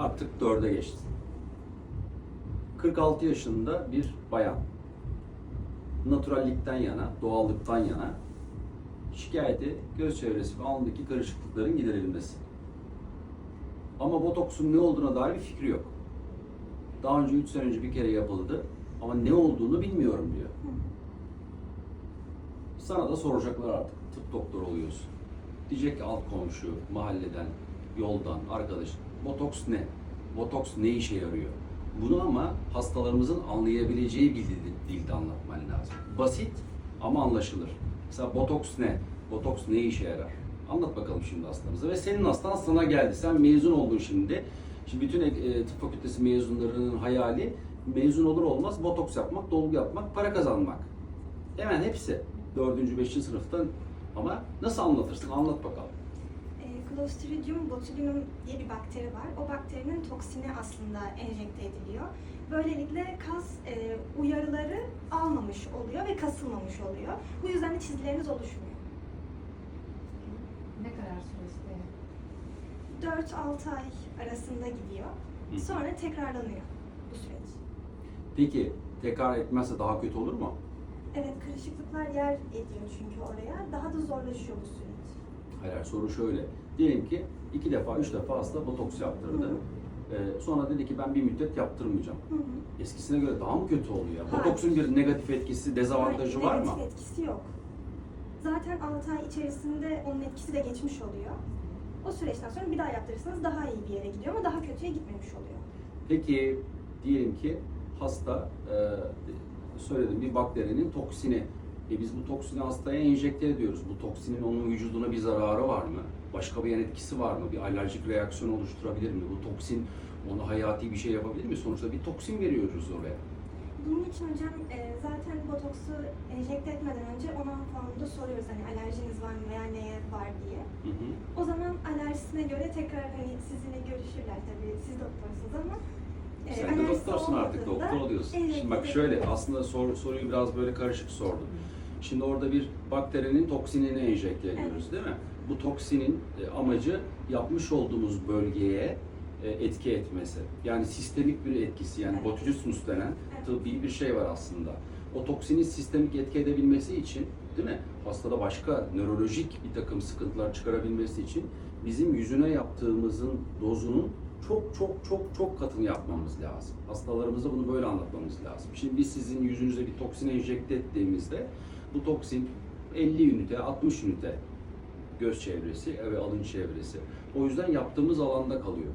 Artık dörde geçti. 46 yaşında bir bayan. Naturallikten yana, doğallıktan yana şikayeti göz çevresi ve alnındaki karışıklıkların giderilmesi. Ama botoksun ne olduğuna dair bir fikri yok. Daha önce 3 sene önce bir kere yapıldı ama ne olduğunu bilmiyorum diyor. Sana da soracaklar artık. Tıp doktoru oluyorsun. Diyecek ki alt komşu, mahalleden, yoldan, arkadaş. Botoks ne? Botoks ne işe yarıyor? Bunu ama hastalarımızın anlayabileceği bir dilde, anlatman lazım. Basit ama anlaşılır. Mesela botoks ne? Botoks ne işe yarar? Anlat bakalım şimdi hastamıza. Ve senin hastan sana geldi. Sen mezun oldun şimdi. Şimdi bütün e, tıp fakültesi mezunlarının hayali mezun olur olmaz botoks yapmak, dolgu yapmak, para kazanmak. Hemen hepsi. Dördüncü, beşinci sınıftan ama nasıl anlatırsın? Anlat bakalım. Clostridium botulinum diye bir bakteri var. O bakterinin toksini aslında enjekte ediliyor. Böylelikle kas e, uyarıları almamış oluyor ve kasılmamış oluyor. Bu yüzden de çizgileriniz oluşmuyor. Ne kadar süresi? 4-6 ay arasında gidiyor. Hı. Sonra tekrarlanıyor bu süreç. Peki tekrar etmezse daha kötü olur mu? Evet, karışıklıklar yer ediyor çünkü oraya. Daha da zorlaşıyor bu süreç. Hayır, soru şöyle. Diyelim ki iki defa, üç defa hasta botoks yaptırdı. Hı. Ee, sonra dedi ki ben bir müddet yaptırmayacağım. Hı hı. Eskisine göre daha mı kötü oluyor? Hayır. Botoksun bir negatif etkisi, dezavantajı Hayır, var mı? negatif etkisi yok. Zaten 6 ay içerisinde onun etkisi de geçmiş oluyor. O süreçten sonra bir daha yaptırırsanız daha iyi bir yere gidiyor ama daha kötüye gitmemiş oluyor. Peki diyelim ki hasta e, söyledim bir bakterinin toksini. E biz bu toksini hastaya enjekte ediyoruz. Bu toksinin onun vücuduna bir zararı var mı? Başka bir yan etkisi var mı? Bir alerjik reaksiyon oluşturabilir mi? Bu toksin ona hayati bir şey yapabilir mi? Sonuçta bir toksin veriyoruz oraya. Bunun için hocam e, zaten botoksu enjekte etmeden önce ona formunda soruyoruz hani alerjiniz var mı veya neye var diye. Hı hı. O zaman alerjisine göre tekrar hani sizinle görüşürler tabii siz doktorsunuz ama e, Sen de doktorsun artık, doktor oluyorsun. enjekte Şimdi bak şöyle, aslında sor, soruyu biraz böyle karışık sordum. Şimdi orada bir bakterinin toksinini enjekte ediyoruz değil mi? Bu toksinin e, amacı yapmış olduğumuz bölgeye e, etki etmesi. Yani sistemik bir etkisi yani botulismus denen tıbbi bir şey var aslında. O toksinin sistemik etki edebilmesi için değil mi? Hastada başka nörolojik bir takım sıkıntılar çıkarabilmesi için bizim yüzüne yaptığımızın dozunun çok çok çok çok katını yapmamız lazım. Hastalarımıza bunu böyle anlatmamız lazım. Şimdi biz sizin yüzünüze bir toksin enjekte ettiğimizde bu toksin 50 ünite, 60 ünite göz çevresi ve alın çevresi. O yüzden yaptığımız alanda kalıyor.